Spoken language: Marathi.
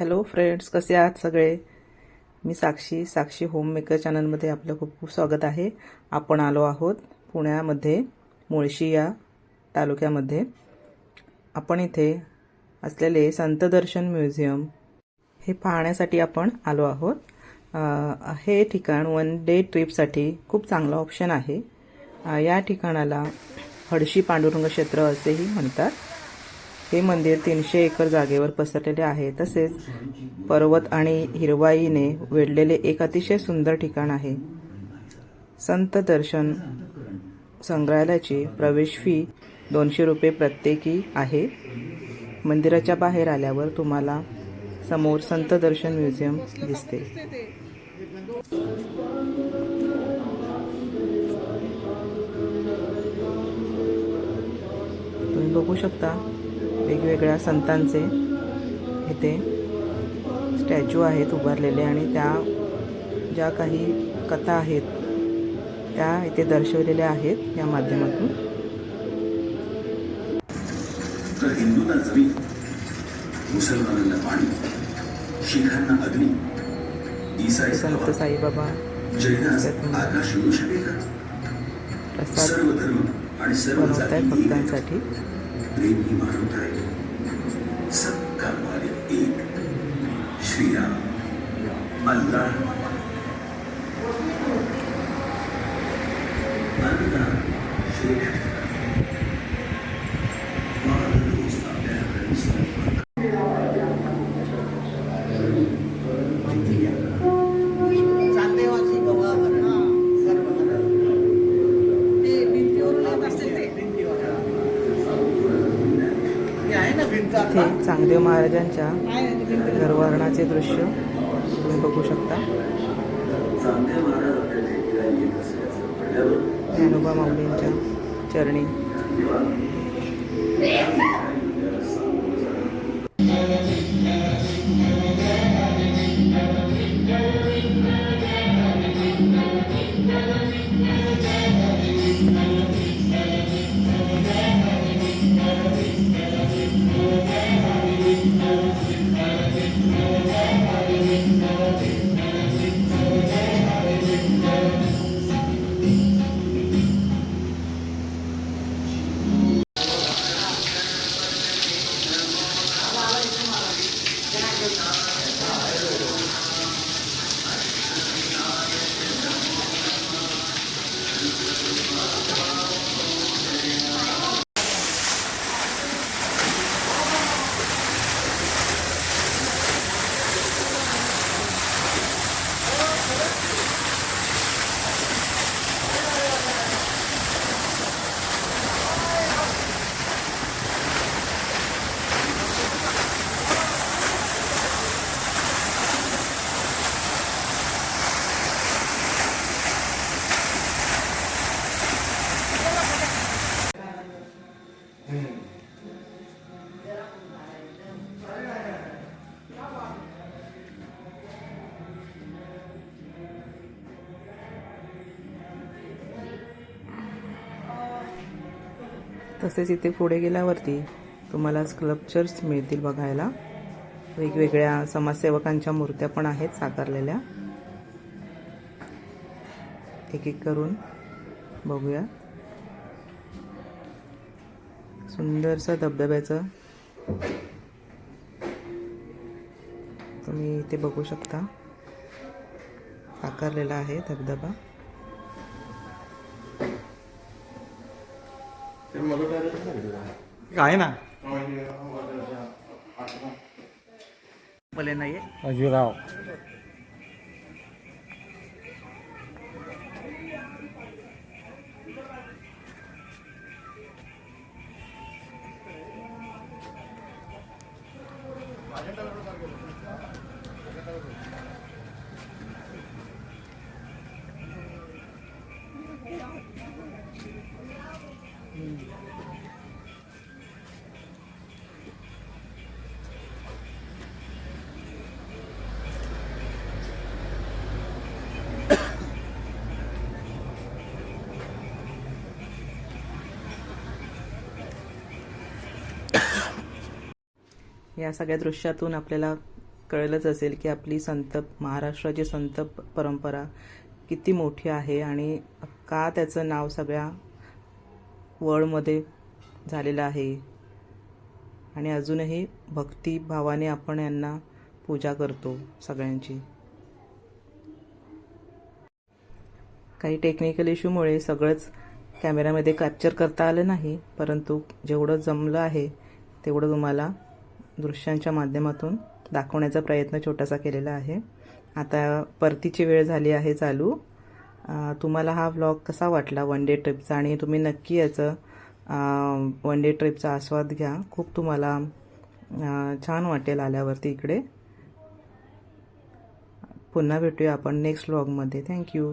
हॅलो फ्रेंड्स कसे आहात सगळे? मी साक्षी साक्षी होममेकर चॅनलमध्ये आपलं खूप खूप स्वागत आहे. आपण आलो आहोत पुण्यामध्ये मुळशी या तालुक्यामध्ये. आपण इथे असलेले संत दर्शन म्युझियम हे पाहण्यासाठी आपण आलो आहोत. हे ठिकाण वन डे ट्रिपसाठी खूप चांगलं ऑप्शन आहे. या ठिकाणाला हडशी पांडुरंग क्षेत्र असेही म्हणतात. हे मंदिर तीनशे एकर जागेवर पसरलेले आहे. तसेच पर्वत आणि हिरवाईने वेढलेले एक अतिशय सुंदर ठिकाण आहे. संत दर्शन संग्रहालयाची प्रवेश फी दोनशे रुपये प्रत्येकी आहे. मंदिराच्या बाहेर आल्यावर तुम्हाला समोर संत दर्शन म्युझियम दिसते. तुम्ही बघू शकता वेगवेगळ्या संतांचे इथे स्टॅच्यू आहेत उभारलेले आणि त्या ज्या काही कथा आहेत त्या इथे दर्शवलेल्या आहेत या माध्यमातून. तर हिंदूंना जमीन मुसलमानांना पाणी शिखांना अग्नी ईसाई संत साईबाबा जैनास आकाश मिळू शकेल का? प्रसाद सर्व धर्म आणि सर्व. भक्तांसाठी. प्रेम ही मानवता आहे. Mashiach. चांगदेव महाराजांच्या गर्वहरणाचे दृश्य तुम्ही बघू शकता. ज्ञानोबा माऊलींच्या चरणी. तसेच इथे पुढे गेल्यावरती तुम्हाला स्कल्पचर्स मिळतील बघायला. वेगवेगळ्या समाजसेवकांच्या मूर्त्या पण आहेत साकारलेल्या. एक एक करून बघूया. सुंदरसं धबधब्याचं तुम्ही इथे बघू शकता. साकारलेला आहे धबधबा. आहे ना. भले नाही बाजीराव या सगळ्या दृश्यातून आपल्याला कळलंच असेल की आपली संत महाराष्ट्राची संत परंपरा किती मोठी आहे आणि का त्याचं नाव सगळ्या वर्ल्डमध्ये झालेलं आहे. आणि अजूनही भक्तिभावाने आपण यांना पूजा करतो सगळ्यांची. काही टेक्निकल इश्यूमुळे सगळंच कॅमेऱ्यामध्ये कॅप्चर करता आलं नाही परंतु जेवढं जमलं आहे तेवढं तुम्हाला दृश्यांच्या माध्यमातून दाखवण्याचा प्रयत्न छोटासा केलेला आहे. आता परतीची वेळ झाली आहे चालू. तुम्हाला हा व्लॉग कसा वाटला वन डे ट्रिपचा? आणि तुम्ही नक्की याचं वन डे ट्रिपचा आस्वाद घ्या. खूप तुम्हाला छान वाटेल आल्यावरती इकडे. पुन्हा भेटूया आपण नेक्स्ट व्लॉगमध्ये. थँक्यू.